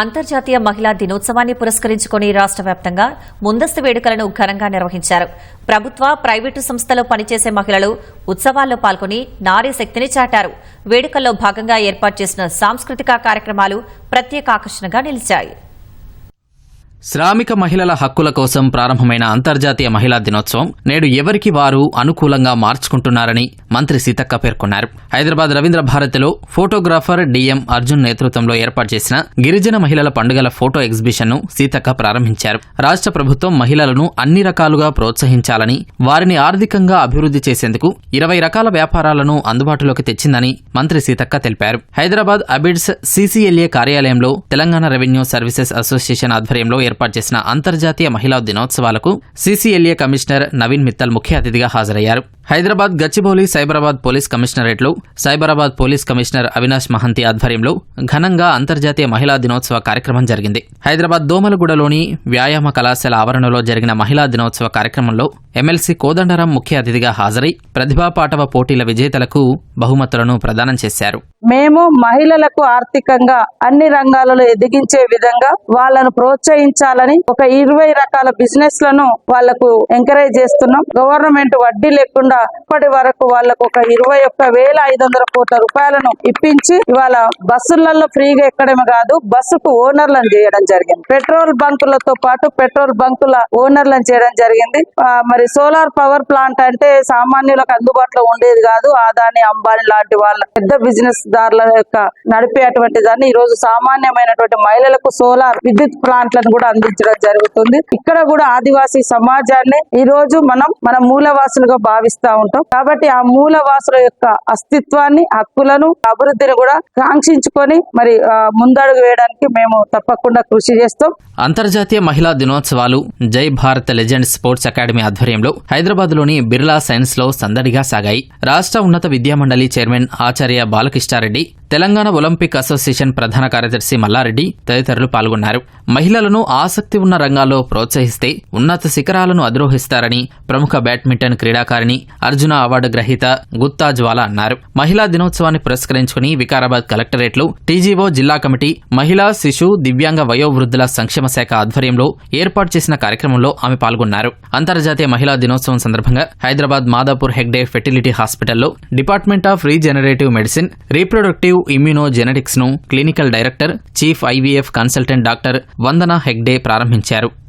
అంతర్జాతీయ మహిళా దినోత్సవాన్ని పురస్కరించుకుని రాష్ట వ్యాప్తంగా ముందస్తు వేడుకలను ఘనంగా నిర్వహించారు. ప్రభుత్వ ప్రైవేటు సంస్థలో పనిచేసే మహిళలు ఉత్సవాల్లో పాల్గొని నారీ శక్తిని చాటారు. వేడుకల్లో భాగంగా ఏర్పాటు చేసిన సాంస్కృతిక కార్యక్రమాలు ప్రత్యేక ఆకర్షణగా నిలిచాయి. శ్రామిక మహిళల హక్కుల కోసం ప్రారంభమైన అంతర్జాతీయ మహిళా దినోత్సవం నేడు ఎవరికి వారు అనుకూలంగా మార్చుకుంటున్నారని మంత్రి సీతక్క పేర్కొన్నారు. హైదరాబాద్ రవీంద్ర భారతిలో ఫోటోగ్రాఫర్ డిఎం అర్జున్ నేతృత్వంలో ఏర్పాటు చేసిన గిరిజన మహిళల పండుగల ఫోటో ఎగ్జిబిషన్ను సీతక్క ప్రారంభించారు. రాష్ట్ర ప్రభుత్వం మహిళలను అన్ని రకాలుగా ప్రోత్సహించాలని వారిని ఆర్థికంగా అభివృద్ధి చేసేందుకు ఇరవై రకాల వ్యాపారాలను అందుబాటులోకి తెచ్చిందని మంత్రి సీతక్క తెలిపారు. హైదరాబాద్ అబిడ్స్ సీసీఎల్ఏ కార్యాలయంలో తెలంగాణ రెవెన్యూ సర్వీసెస్ అసోసియేషన్ ఆధ్వర్యంలో ఏర్పాటు చేసిన అంతర్జాతీయ మహిళా దినోత్సవాలకు సీసీఎల్ఏ కమిషనర్ నవీన్ మిత్తల్ ముఖ్య అతిథిగా హాజరయ్యారు. హైదరాబాద్ గచ్చిబౌలి సైబరాబాద్ పోలీస్ కమిషనరేట్లో సైబరాబాద్ పోలీస్ కమిషనర్ అవినాష్ మహంతి ఆధ్వర్యంలో ఘనంగా అంతర్జాతీయ మహిళా దినోత్సవ కార్యక్రమం జరిగింది. హైదరాబాద్ దోమలగూడలోని వ్యాయామ కళాశాల ఆవరణలో జరిగిన మహిళా దినోత్సవ కార్యక్రమంలో ఎమ్మెల్సీ కోదండరాం ముఖ్య అతిథిగా హాజరై ప్రతిభా పాటవ పోటీల విజేతలకు బహుమతులను ప్రదానం చేశారు. మేము మహిళలకు ఆర్థికంగా అన్ని రంగాలలో ఎదిగించే విధంగా వాళ్ళను ప్రోత్సహించాలని ఒక ఇరవై రకాల బిజినెస్లను వాళ్ళకు ఎంకరేజ్ చేస్తున్నాం. గవర్నమెంట్ వడ్డీ లేకుండా ఇప్పటి వరకు వాళ్ళకు ఒక ఇరవై ఒక్క వేల ఐదు వందల కోట్ల రూపాయలను ఇప్పించి ఇవాళ బస్సులలో ఫ్రీగా ఎక్కడమే కాదు బస్సుకు ఓనర్లను చేయడం జరిగింది. పెట్రోల్ బంకులతో పాటు పెట్రోల్ బంకుల ఓనర్లను చేయడం జరిగింది. మరి సోలార్ పవర్ ప్లాంట్ అంటే సామాన్యులకు అందుబాటులో ఉండేది కాదు. ఆదాని అంబానీ లాంటి వాళ్ళ పెద్ద బిజినెస్ దారుల యొక్క నడిపేటువంటి దాన్ని ఈ రోజు సామాన్యమైనటువంటి మహిళలకు సోలార్ విద్యుత్ ప్లాంట్లను కూడా అందించడం జరుగుతుంది. ఇక్కడ కూడా ఆదివాసీ సమాజాన్ని ఈ రోజు మనం మన మూలవాసులుగా భావిస్తా ఉంటాం. కాబట్టి ఆ మూలవాసుల యొక్క అస్తిత్వాన్ని హక్కులను అభివృద్ధిని కూడా కాంక్షించుకొని మరి ముందడుగు వేయడానికి మేము తప్పకుండా కృషి చేస్తాం. అంతర్జాతీయ మహిళా దినోత్సవాలు జై భారత్ లెజెండ్ స్పోర్ట్స్ అకాడమీ ఆధ్వర్యంలో హైదరాబాద్లోని బిర్లా సైన్స్లో సందడిగా సాగాయి. రాష్ట్ర ఉన్నత విద్యామండలి chairman Acharya Balakrishna Reddy Telangana Olympic association ప్రధాన కార్యదర్శి మల్లారెడ్డి తదితరులు పాల్గొన్నారు. మహిళలను ఆసక్తి ఉన్న రంగాల్లో ప్రోత్సహిస్తే ఉన్నత శిఖరాలను అధిరోహిస్తారని ప్రముఖ బ్యాడ్మింటన్ క్రీడాకారిణి అర్జున అవార్డు గ్రహీత గుత్తా జ్వాల అన్నారు. మహిళా దినోత్సవాన్ని పురస్కరించుకుని వికారాబాద్ కలెక్టరేట్లో టీజీఓ జిల్లా కమిటీ మహిళా శిశు దివ్యాంగ వయోవృద్ధుల సంక్షేమ శాఖ ఆధ్వర్యంలో ఏర్పాటు చేసిన కార్యక్రమంలో ఆమె పాల్గొన్నారు. అంతర్జాతీయ మహిళా దినోత్సవం సందర్భంగా హైదరాబాద్ మాదాపూర్ హెగ్డే ఫెర్టిలిటీ హాస్పిటల్లో department of regenerative medicine reproductive ఇమ్యూనోజెనెటిక్స్ను clinical director chief IVF consultant doctor Vandana Hegde ప్రారంభించారు.